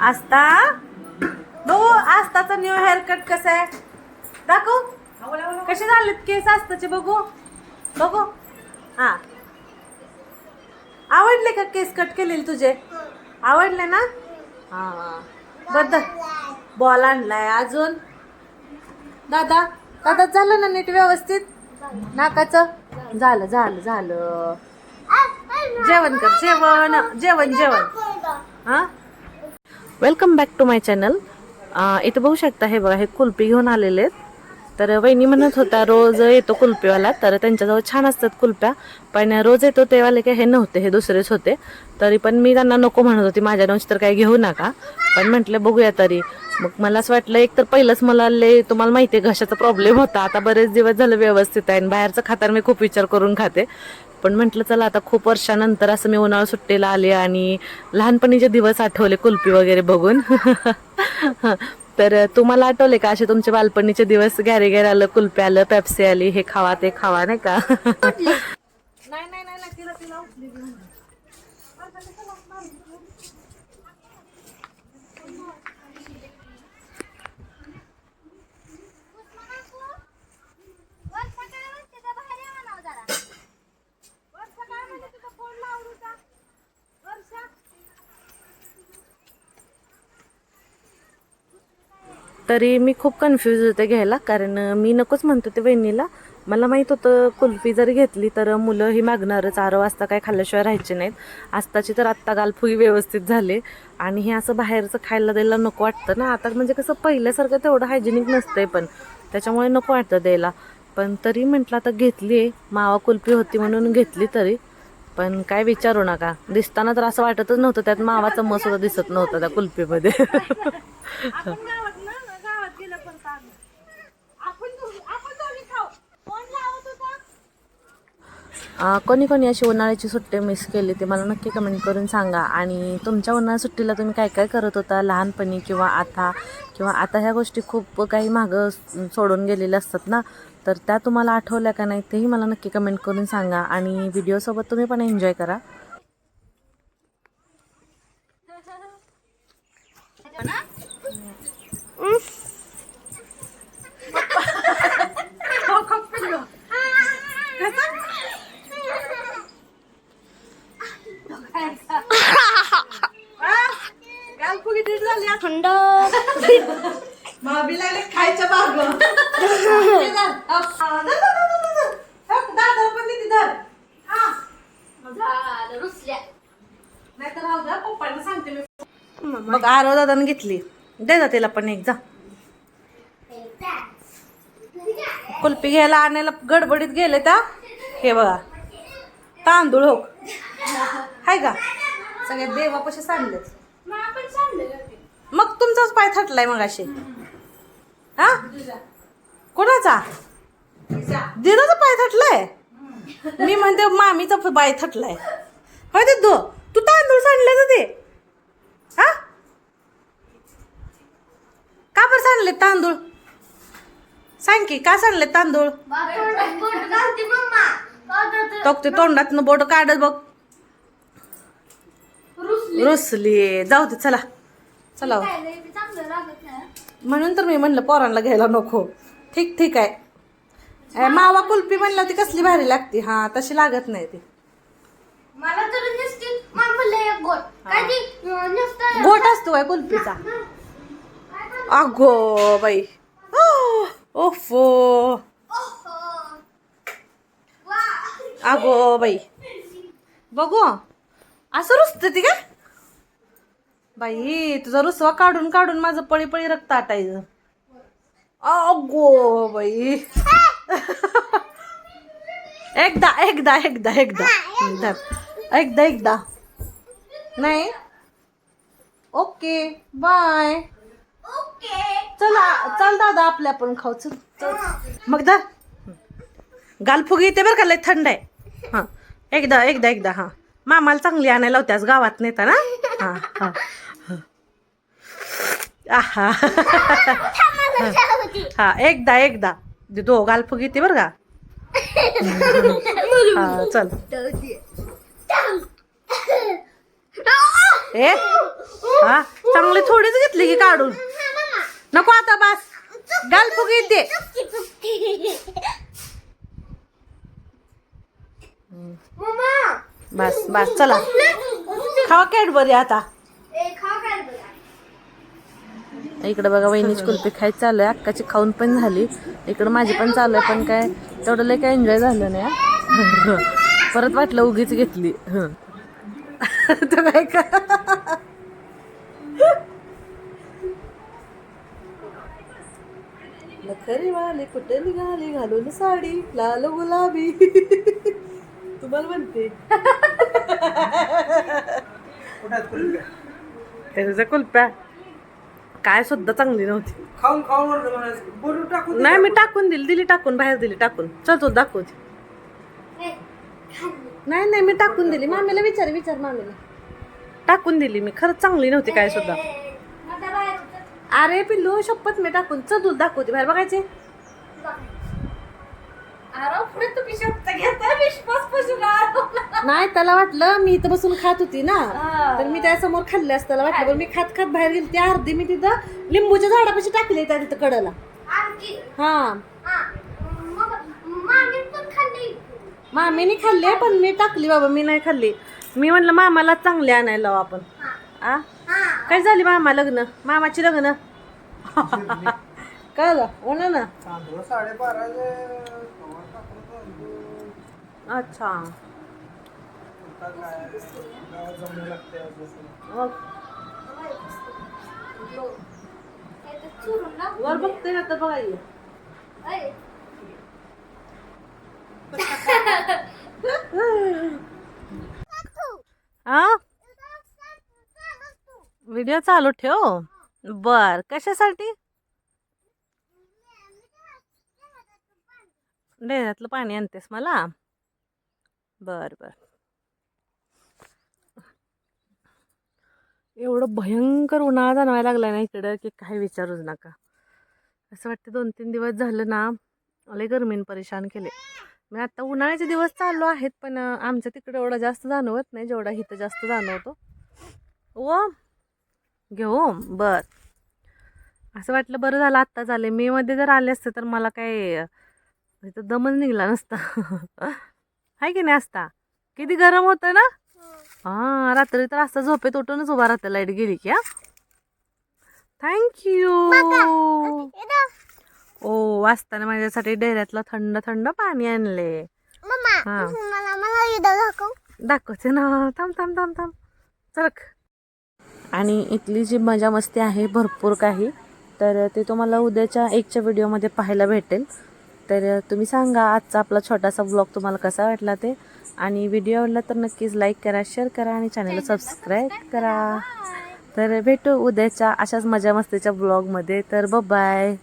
आस्ता बघू आस्ताचा new hair cut कसा आहे? दाखव. कसे झालेत केस आस्ताचे बघू. बघू. हा. आवडले का केस कट केलेले तुझे? आवडले ना? हा. बद्दल बॉल आणलाय अजून. दादा दादा झालं ना नीट व्यवस्थित? नाकाचं? झालं झालं झालं. जेवण कर जेवण जेवण जेवण. हा? Welcome back to my channel इथं बघू शकता हे बघा हे कुल्फी घेऊन आलेले आहेत. तर वहिनी म्हणत होता रोज येतो कुल्फीवाला. तर त्यांच्याजवळ छान असतात कुल्फ्या पण रोज येतो तेवाले काय हे नव्हते हे दुसरेच होते. तरी पण मी त्यांना नको म्हणत होती माझ्या नोच तर काही घेऊ नका. पण म्हटलं बघूया तरी. मग मला असं वाटलं एक तर पहिलंच मला ले तुम्हाला माहिती आहे घशाचा प्रॉब्लेम होता. आता बरेच दिवस झालं व्यवस्थित आहे आणि बाहेरचं खाताना मी खूप विचार करून खाते. पण म्हटलं चला आता खूप वर्षानंतर असं मी उन्हाळा सुट्टीला आले आणि लहानपणीचे दिवस आठवले कुल्फी वगैरे बघून. तर तुम्हाला आठवले का असे तुमचे बालपणीचे दिवस? गॅरे गॅरे आलं कुल्फी आलं पेप्सी आली हे खावा ते खावा नाही का नाही नाही नाही तिला तिला उचली तरी मी खूप कन्फ्यूज होते घ्यायला. कारण मी नकोच म्हणतो ते वहिनीला. मला माहीत होतं कुल्फी जर घेतली तर मुलं ही मागणारच. आरो वाजता काय खाल्ल्याशिवाय राहायचे नाहीत. आस्ताची तर आत्ता गालफुगी व्यवस्थित झाले. आणि हे असं बाहेरचं खायला द्यायला नको वाटतं ना. आता म्हणजे कसं पहिल्यासारखं तेवढं हायजेनिक नसतंय पण. त्याच्यामुळे नको वाटतं द्यायला. पण तरी म्हटलं आता घेतली आहे मावा कुल्फी होती म्हणून घेतली तरी. पण काय विचारू नका. दिसताना तर असं वाटतच नव्हतं. त्यात मावाचं मस सुद्धा दिसत नव्हतं त्या कुल्फीमध्ये. कोणी कोणी अशी उन्हाळ्याची सुट्टी मिस केली ते मला नक्की कमेंट करून सांगा. आणि तुमच्या उन्हाळ्या सुट्टीला तुम्ही काय काय करत होता? लहानपणी किंवा आता? किंवा आता ह्या गोष्टी खूप काही मागं सोडून गेलेल्या असतात ना? तर त्या तुम्हाला आठवल्या का नाही? तेही मला नक्की कमेंट करून सांगा. आणि व्हिडिओसोबत तुम्ही पण एन्जॉय करा थंड मामीला खायच्या बाग दादा पण तिथं झालं रुसल्या नाही तर राहू द्या पप्पांना सांगते मी मग आरो दादाने घेतली. दे जा तिला पण एक जा. कुल्फी घ्यायला आणायला गडबडीत गेले त्या हे बघा. तांदूळ हो. हाय का? सगळ्या देवापाशी सांडलेच मग तुमचाच पाय थटलाय मग असे हा? कोणाचा? दिदाचा पाय थटलाय? मी म्हणते मामीचा पाय थटलाय. होय ते दो तू तांदूळ सांडले ते हा? का बरं सांडले तांदूळ? सांग की का सांडले तांदूळ? तो ते तोंडातनं बोट काढत बघ. रुसली. जाऊ दे चला. चला हो. म्हणून तर मी म्हणलं पोरांना घ्यायला नको. ठीक ठीक आहे. मावा कुल्फी म्हणलं ती कसली भारी लागते. हा तशी लागत नाही ती. गोट. असतो काय कुल्फीचा. अगो बाई. ओफो. अगो बाई. बघू. असं रुसतं ती काय बाई तुझा रुसवा काढून काढून माझं पळी पळी रक्त आटायचं. अगो बाई. एकदा एकदा एकदा एकदा. एकदा एकदा एकदा. नाही? Okay bye. चला चल दादा आपल्या आपण खाऊ. चल चल. मग दा गालफुगी येते बरं का लय थंड आहे. हां. एकदा एकदा एकदा हां. मामाला चांगली आणायला होत्यास गावात नेता ना. हां हां. आहा. हा एकदा एकदा. दो गालफुगी येते बरं का. हा चल. ए हा. चांगली थोडीच घेतली की काढून. नको आता बस. गाल फुग मम्मा बस बस चला. खावा कॅडबरी आता. इकडे बघा वहिनीची कुल्फी खायची चालू आहे. अक्काची खाऊन पण झाली. इकडे माझी पण चालू आहे पण काय तेवढं लय काय एन्जॉय झालं नाही. परत वाटलं उगीच घेतली. तर काय का खरी वाले कुठे निघाली घालून साडी? लाल गुलाबी. तुम्हाला म्हणते. त्याच्या कुल्प्या? काय सुद्धा चांगली नव्हती. खाऊन खाऊन वरडं म्हणायचं. बोलू टाकून नाही मी टाकून दिली दिली टाकून बाहेर दिली टाकून. चल तू दाखव. नाही नाही मी टाकून दिली. मामीला विचार विचार मामीला. टाकून दिली मी. खरंच चांगली नव्हती काय सुद्धा. अरे पिल्लू शपथ मी टाकून. चल तू दाखवते बाहेर बघायचे. नाही त्याला वाटलं मी इथं बसून खात होती ना. तर मी त्यासमोर खाल्ले असतं त्याला वाटलं पण मी खात खात बाहेर गेली ती अर्धी मी तिथं लिंबूच्या झाडापाशी टाकली त्या तिथं कडला. हा. मामीने खाल्ली पण मी टाकली बाबा मी नाही खाल्ली. मी म्हटलं मामाला चांगले आणायला आपण. आ? हा काय झाली मामा लग्न? मामाची लग्न? काय झालं? बोला ना. अच्छा. हे वर बघते ना तर बघा. हा? व्हिडिओ चालू ठेव. बर कशासाठी? डेऱ्यातलं पाणी आणतेस मला? बर बर. एवढं भयंकर उन्हाळा जाणवायला लागलाय ना इकडं की काही विचारूच नका. असं वाटतं दोन तीन दिवस झालं ना लय गरमीन परेशान केले. मी आता उन्हाळ्याचे दिवस चालू आहेत पण आमच्या तिकडे एवढा जास्त जाणवत नाही जेवढा इथं जास्त जाणवतो. व घेऊ बर. असं वाटलं बरं झालं आत्ता झाले मे मध्ये जर आले असते तर मला काय इथं दमच निघला नसता. हाय की नाही असता किती गरम होतं ना? हां. रात्री तर असं झोपेत उठूनच उभा राहतं लाइट गेली की हा. थँक्यू ओ वाचताना माझ्यासाठी डेऱ्यातलं थंड थंड पाणी आणले. हा. दाखवते ना. थांब थांब थांब थांब. चलक आणि इथली जी मजा मस्ती आहे भरपूर काही तर ते तुम्हाला उद्याच्या एकच्या व्हिडिओमध्ये पाहायला भेटेल. तर तुम्ही सांगा आजचा आपला छोटासा ब्लॉग तुम्हाला कसा वाटला ते. आणि व्हिडिओ आवडला तर नक्कीच लाईक करा शेअर करा आणि चॅनलला सबस्क्राईब करा. तर भेटू उद्याच्या अशाच मजा मस्तीच्या ब्लॉगमध्ये तर बाय